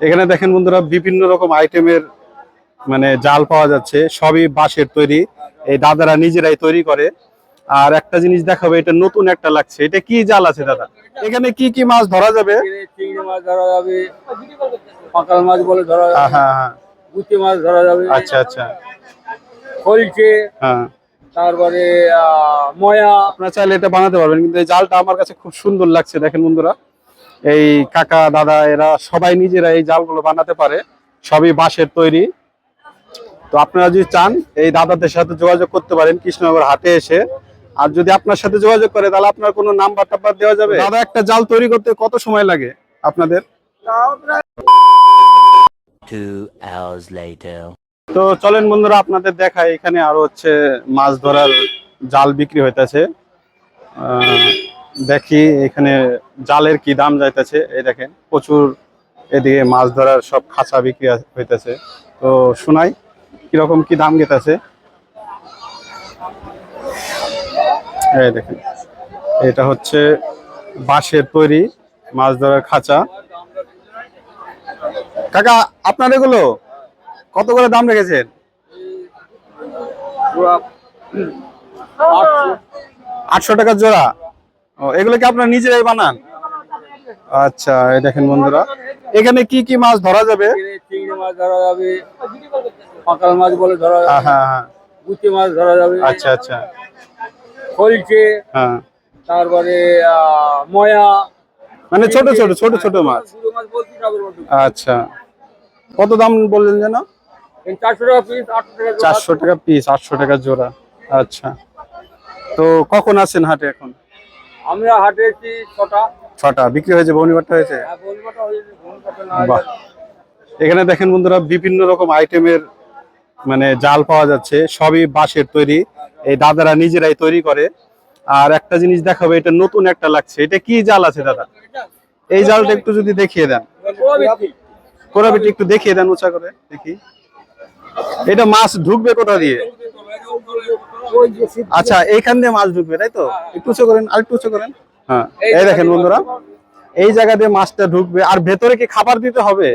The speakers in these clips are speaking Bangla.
এখানে দেখেন বন্ধুরা বিভিন্ন রকম আইটেমের মানে জাল পাওয়া যাচ্ছে সবই বাঁশের তৈরি। এই দাদারা নিজেরাই তৈরি করে। আর একটা জিনিস দেখাবে এটা নতুন একটা লাগছে। এটা কি জাল আছে দাদা? এখানে কি কি মাছ ধরা যাবে? চিংড়ি মাছ ধরা যাবে পাকাল মাছ বলে ধরা হ্যাঁ যাবে হ্যাঁ হ্যাঁ গুচি মাছ ধরা যাবে আচ্ছা আচ্ছা। খলছে হ্যাঁ। তারপরে ময়া। আপনারা চাইলে এটা বানাতে পারবেন কিন্তু এই জালটা আমার কাছে খুব সুন্দর লাগছে দেখেন বন্ধুরা। এই কাকা দাদা এরা সবাই নিজেরা এই জালগুলো বানাতে পারে। সবই বাঁশের তৈরি। তো আপনারা যদি চান এই দাদাদের সাথে যোগাযোগ করতে পারেন কৃষ্ণনগর হাটে এসে। আর যদি আপনার সাথে যোগাযোগ করে তাহলে আপনার কোনো নাম্বার টাম্বার দেওয়া যাবে? দাদা একটা জাল তৈরি করতে কত সময় লাগে আপনাদের. তো চলেন বন্ধুরা আপনাদের দেখায় এখানে আরও হচ্ছে মাছ ধরার জাল বিক্রি হইতেছে। দেখি এখানে জালের কি দাম যাইতেছে, এই দেখেন, প্রচুর এদিকে মাছ ধরার সব খাঁচা বিক্রি হইতেছে। তো শোনাই, কীরকম কি দাম গেতেছে? এই দেখেন, এটা হচ্ছে বাঁশের তৈরি মাছ ধরার খাঁচা। কাকা, আপনার এগুলো কত করে দাম রেখেছেন? আটশো। টাকা জোড়া? ও এগুলো কি আপনারা নিজেরাই বানান? আচ্ছা এই দেখেন বন্ধুরা। এখানে কি কি মাছ ধরা যাবে? চিংড়ি মাছ ধরা যাবে পাকাল মাছ বলে ধরা হ্যাঁ যাবে হ্যাঁ। হ্যাঁ মাছ ধরা যাবে আচ্ছা আচ্ছা। হ্যাঁ। তারপরে ময়া। মানে ছোট ছোট ছোট ছোট মাছ। আচ্ছা। কত দাম বললেন যেন? চারশো টাকা পিস আটশো টাকা জোড়া। চারশো টাকা পিস আটশো টাকা জোড়া। আচ্ছা। তো কখন আসেন হাটে এখন? আমরা হাটে এসেছি ছটা। ছটা। বিক্রি হয়েছে হ্যাঁ, হয়েছে, বাহ। এখানে দেখেন বন্ধুরা বিভিন্ন রকম আইটেমের মানে জাল পাওয়া যাচ্ছে সবই বাঁশের তৈরি। এই দাদারা নিজেরাই তৈরি করে। আর একটা জিনিস দেখাবে এটা নতুন একটা লাগছে। এটা কি জাল আছে দাদা? এই জালটা একটু যদি দেখিয়ে দেন। কোরাবিটি একটু দেখিয়ে দেন উঁচা করে দেখি। এটা মাছ ঢুকবে কোথা দিয়ে? আচ্ছা এইখান দিয়ে মাছ ঢুকবে তাই তো? একটু উঁচু করেন আর একটু উঁচু করেন। হ্যাঁ এই দেখেন বন্ধুরা এই জায়গা দিয়ে মাছটা ঢুকবে। আর ভেতরে কি খাবার দিতে হবে।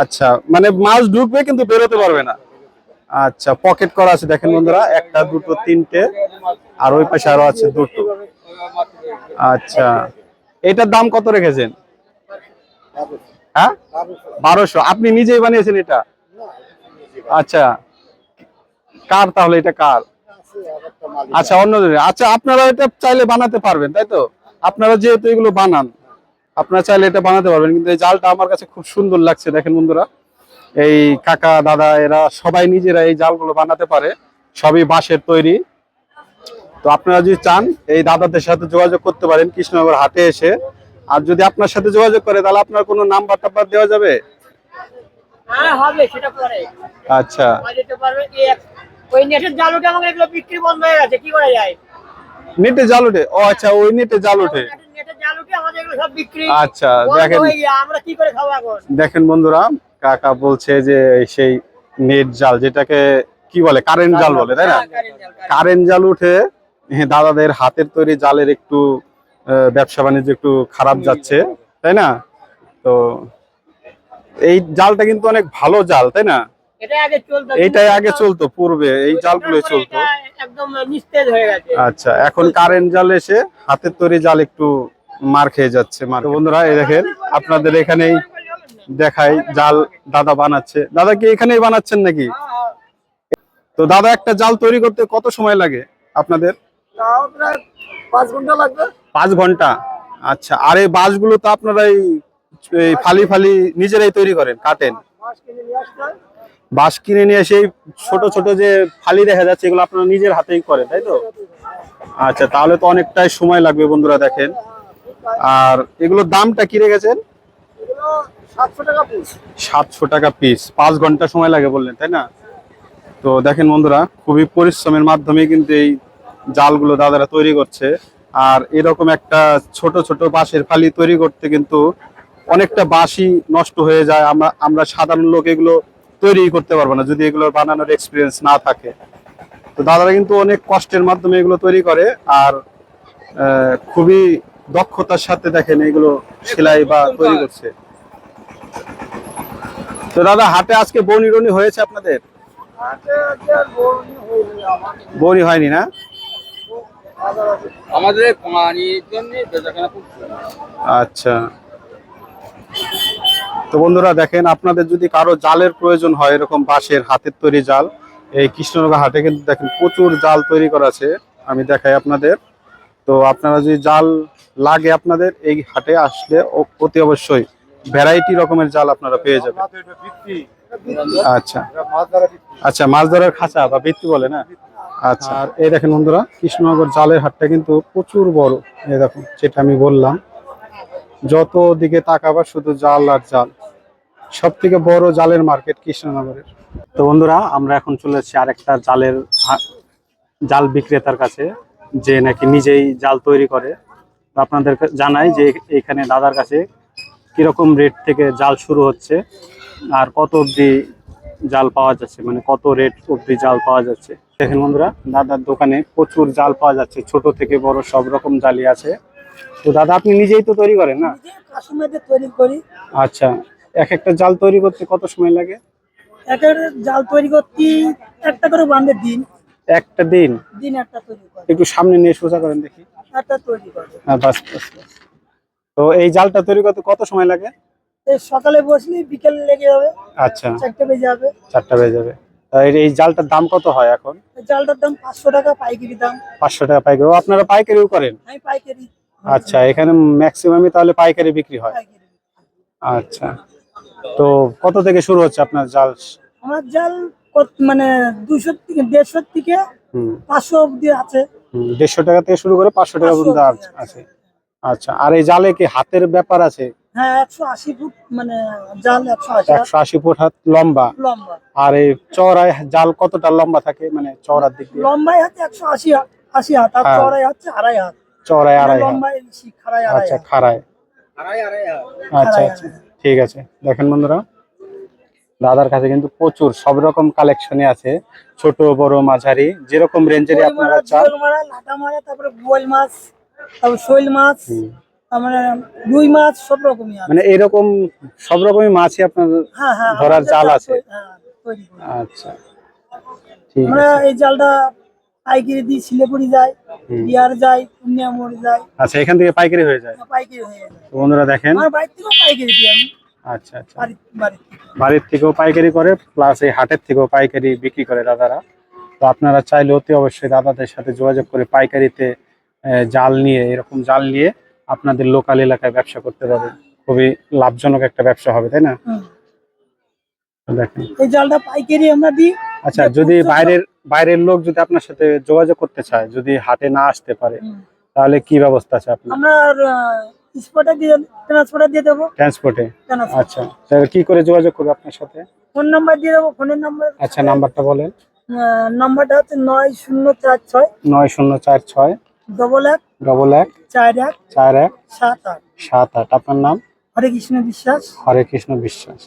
আচ্ছা মানে মাছ ঢুকবে কিন্তু বেরোতে পারবে না। আচ্ছা পকেট করা আছে দেখেন বন্ধুরা একটা দুটো তিনটে আর ওই পাশে আরও আছে দুটো। আচ্ছা এটার দাম কত রেখেছেন? হ্যাঁ? বারোশো। আপনি নিজেই বানিয়েছেন এটা? আচ্ছা কার তাহলে এটা কার? আচ্ছা অন্যদের। আচ্ছা আপনারা এটা চাইলে বানাতে পারবেন তাই তো? আপনারা যেহেতু এগুলো বানান আপনারা চাইলে এটা বানাতে পারবেন কিন্তু এই জালটা আমার কাছে খুব সুন্দর লাগছে দেখেন বন্ধুরা। এই কাকা দাদা এরা সবাই নিজেরা এই জালগুলো বানাতে পারে সবই বাঁশের তৈরি। তো আপনারা যদি চান এই দাদাদের সাথে যোগাযোগ করতে পারেন কৃষ্ণনগর হাটে এসে। আর যদি আপনার সাথে যোগাযোগ করে তাহলে আপনার কোনো নাম্বার টাম্বার দেওয়া যাবে? হ্যাঁ হবে সেটা পরে। আচ্ছা। ওই নেটের জাল উঠে আমাকে এগুলো বিক্রি বন্ধ হয়ে গেছে কি করা যায়? নেটে জাল ওঠে ও আচ্ছা ওই নেটে জাল নেটের- নেটের জাল উঠে আমাদের এগুলো সব বিক্রি। আচ্ছা দেখেন। আমরা কি করে খাব এখন? দেখেন বন্ধুরা কাকা বলছে যে সেই নেট জাল যেটাকে কি বলে কারেন্ট জাল বলে তাই না? কারেন্ট জাল, কারেন্ট। জাল উঠে হ্যাঁ, দাদাদের হাতের তৈরি জালের একটু ব্যবসা বাণিজ্য একটু খারাপ যাচ্ছে তাই না? তো এই জালটা কিন্তু অনেক ভালো জাল তাই না? এইটাই আগে চলতো পূর্বে এই জালগুলোই চলতো। এটা একদম নিস্তেজ হয়ে গেছে। আচ্ছা এখন কারেন্ট জাল এসে হাতের তৈরি জাল একটু মার খেয়ে যাচ্ছে মার বন্ধুরা এই দেখেন আপনাদের এখানেই দেখাই জাল দাদা বানাচ্ছে। দাদা কি এখানেই বানাচ্ছেন নাকি? তো দাদা একটা জাল তৈরি করতে কত সময় লাগে আপনাদের? পাঁচ ঘণ্টা লাগবে। পাঁচ ঘণ্টা? আচ্ছা আর এই বাঁশগুলো তো আপনারা এই এই ফালি ফালি নিজেরাই তৈরি করেন কাটেন? মাছ কিনে নিয়ে বাঁশ কিনে নিয়ে সেই ছোট ছোট যে ফালি দেখা যাচ্ছে এগুলো আপনারা নিজের হাতেই করেন তাই তো? আচ্ছা তাহলে তো অনেকটাই সময় লাগবে বন্ধুরা দেখেন। আর এগুলোর দামটা কি রেখেছেন? সাতশো টাকা পিস সাতশো টাকা পিস পাঁচ ঘণ্টা সময় লাগে বললেন তাই না? তো দেখেন বন্ধুরা খুবই পরিশ্রমের মাধ্যমে কিন্তু এই জালগুলো দাদারা তৈরি করছে। আর এরকম একটা ছোট ছোট বাঁশের ফালি তৈরি করতে কিন্তু অনেকটা বাঁশই নষ্ট হয়ে যায়। আমরা আমরা সাধারণ লোক এগুলো তৈরি করতে পারব না যদি এগুলো বানানোর এক্সপিরিয়েন্স না থাকে। তো দাদারা কিন্তু অনেক কষ্টের মাধ্যমে এগুলো তৈরি করে আর খুবই দক্ষতার সাথে দেখেন এগুলো সেলাই বা তৈরি করছে। তো দাদা হাটে আজকে বনি রনি হয়েছে আপনাদের? বনি হয়নি না? আমাদের আচ্ছা। তো বন্ধুরা দেখেন আপনাদের যদি কারও জালের প্রয়োজন হয় এরকম বাঁশের হাতের তৈরি জাল এই কৃষ্ণনগর হাটে কিন্তু দেখেন প্রচুর জাল তৈরি করা আছে আমি দেখাই আপনাদের। তো আপনারা যদি জাল লাগে আপনাদের এই হাটে আসলে অতি অবশ্যই ভ্যারাইটি রকমের জাল আপনারা পেয়ে যাবেন। আচ্ছা। আচ্ছা মাছ ধরার খাঁচা বা বৃত্তি বলে না? আচ্ছা আর এই দেখেন বন্ধুরা কৃষ্ণনগর জালের হাটটা কিন্তু প্রচুর বড় এই দেখুন যেটা আমি বললাম। যত দিকে তাকাবা শুধু জাল আর জাল। সব থেকে বড় জালের মার্কেট কৃষ্ণনগরের। তো বন্ধুরা, আমরা এখন চলে যাচ্ছি আরেকটা জালের জাল বিক্রেতার কাছে, যে নাকি নিজেই জাল তৈরি করে। আপনাদের জানাই যে এখানে দাদার কাছে কীরকম রেট থেকে জাল শুরু হচ্ছে, আর কত অবধি জাল পাওয়া যাচ্ছে মানে কত রেট অবধি জাল পাওয়া যাচ্ছে। দেখেন বন্ধুরা, দাদার দোকানে প্রচুর জাল পাওয়া যাচ্ছে, ছোট থেকে বড় সব রকম জালি আছে। তো দাদা আপনি নিজেই তো তৈরি করেন না? কাশ্মীরে তৈরি করি। আচ্ছা এক একটা জাল তৈরি করতে কত সময় লাগে? একটা জাল তৈরি করতে একটা করে দিন। একটা দিন? দিন একটা তৈরি করে। একটু সামনে নিয়ে সোজা করেন দেখি। একটা তৈরি করে। হ্যাঁ বাস বাস বাস। তো এই জালটা তৈরি করতে কত সময় লাগে? এই সকালে বসলি বিকেল লেগে যাবে। আচ্ছা। চারটে বেজে যাবে। চারটা বেজে যাবে। এই- জালটার দাম কত হয় এখন? জালটার দাম পাঁচশো টাকা পাইকারি দাম। পাঁচশো টাকা পাইকারি। আপনারা পাইকারিও করেন? আমি পাইকারি আচ্ছা এখানে ম্যাক্সিমামই তাহলে পাইকারি বিক্রি হয়। আচ্ছা তো কত থেকে শুরু হচ্ছে আপনার জাল? আমার জাল কত- মানে দুশো থেকে দেড়শো থেকে পাঁচশো অব্দি আছে। দেড়শো টাকা থেকে শুরু করে পাঁচশো টাকা পর্যন্ত অবধি আছে। আচ্ছা আর এই জালে কি হাতের ব্যাপার আছে? হ্যাঁ একশো আশি ফুট মানে জাল একশো আশি ফুট হাত লম্বা। লম্বা। আর এই চওড়ায় জাল কতটা লম্বা থাকে? মানে চওড়ার দিক দিয়ে। লম্বাই হচ্ছে একশো আশি আশি হাত আর হ্যাঁ। চড়াই হচ্ছে আড়াই হাত। আড়াই বেশি খাড়াই আড়াই আচ্ছা খাড়ায়। আচ্ছা আচ্ছা ঠিক আছে। দেখেন বন্ধুরা দাদার কাছে কিন্তু প্রচুর সব রকম কালেকশনে আছে। ছোট বড় মাঝারি যেরকম রেঞ্জেরই আপনারা চান। তারপরে বোয়াল মাছ তারপর শৈল মাছ রুই মাছ সব রকমই মানে এরকম সব রকমই মাছই আপনার হ্যাঁ হ্যাঁ ধরার জাল আছে? হ্যাঁ। আচ্ছা ঠিক আমরা এই জালটা পাইকারি দিয়ে শিলেপুরি যায়। বিহার যায় পুণ্যামোড় যায়। আচ্ছা এখান থেকে পাইকারি হয়ে যায়? পাইকারি হয়ে যায়। তো বন্ধুরা দেখেন। আমার বাড়ির থেকেও পাইকারি দিই আমি। আচ্ছা আচ্ছা। বাড়ির বাড়ির থেকে। বাড়ির থেকেও পাইকারি করে প্লাস এই হাটের থেকেও পাইকারি বিক্রি করে দাদারা। তো আপনারা চাইলে অতি অবশ্যই দাদাদের সাথে যোগাযোগ করে পাইকারিতে জাল নিয়ে এরকম জাল নিয়ে আপনাদের লোকাল এলাকায় ব্যবসা করতে পারবেন। খুবই লাভজনক একটা ব্যবসা হবে তাই না। দেখেন। এই জালটা পাইকারি আমরা দিই। আচ্ছা যদি বাইরের বাইরের লোক যদি আপনার সাথে যোগাযোগ করতে চায় যদি হাটে না আসতে পারে তাহলে কি ব্যবস্থা আছে আপনার? আমরা স্পটে দিয়ে ট্রান্সপোর্টে দিয়ে দেবো। ট্রান্সপোর্টে আচ্ছা। তাহলে কি করে যোগাযোগ করবে আপনার সাথে? ফোন নাম্বার দিয়ে দেবো ফোনের নাম্বার। আচ্ছা নাম্বারটা বলেন। নাম্বারটা হচ্ছে নয় শূন্য চার ছয়। নয় শূন্য চার ছয়। ডবল এক। ডবল এক। চার এক। চার এক। সাত আট। সাত আট। আপনার নাম? হরে কৃষ্ণ বিশ্বাস। হরে কৃষ্ণ বিশ্বাস।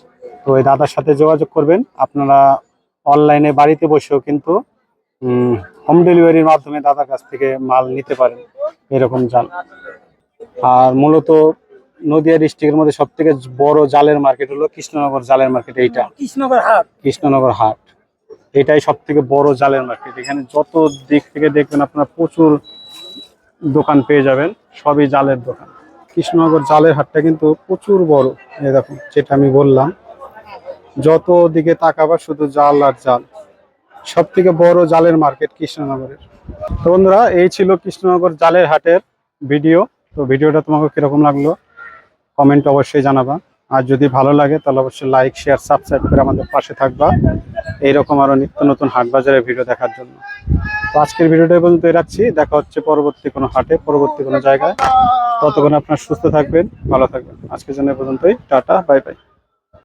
তো ওই দাদার সাথে যোগাযোগ করবেন। আপনারা অনলাইনে বাড়িতে বসেও কিন্তু হোম ডেলিভারির মাধ্যমে দাদার কাছ থেকে মাল নিতে পারেন এরকম জাল। আর মূলত নদিয়া ডিস্ট্রিক্টের মধ্যে সব থেকে বড় জালের মার্কেট হলো কৃষ্ণনগর জালের মার্কেট এইটা। কৃষ্ণনগর হাট। কৃষ্ণনগর হাট। এটাই সব থেকে বড় জালের মার্কেট এখানে যত দিক থেকে দেখবেন আপনার প্রচুর দোকান পেয়ে যাবেন সবই জালের দোকান। কৃষ্ণনগর জালের হাটটা কিন্তু প্রচুর বড়। এই দেখুন যেটা আমি বললাম যত দিকে তাকাবা শুধু জাল আর জাল। সব থেকে বড় জালের মার্কেট কৃষ্ণনগরের। তো বন্ধুরা, এই ছিল কৃষ্ণনগর জালের হাটের ভিডিও। তো ভিডিওটা তোমাকে কীরকম লাগল কমেন্ট অবশ্যই জানাবা। আর যদি ভালো লাগে, তাহলে অবশ্যই লাইক শেয়ার সাবস্ক্রাইব করে আমাদের পাশে থাকবা। এইরকম আরও নিত্য নতুন হাট বাজারের ভিডিও দেখার জন্য। তো আজকের ভিডিওটা পর্যন্ত রাখছি। দেখা হচ্ছে পরবর্তী কোনো হাটে, পরবর্তী কোনো জায়গায়। ততক্ষণ আপনার সুস্থ থাকবেন, ভালো থাকবেন। আজকের জন্য পর্যন্তই। Tata bye bye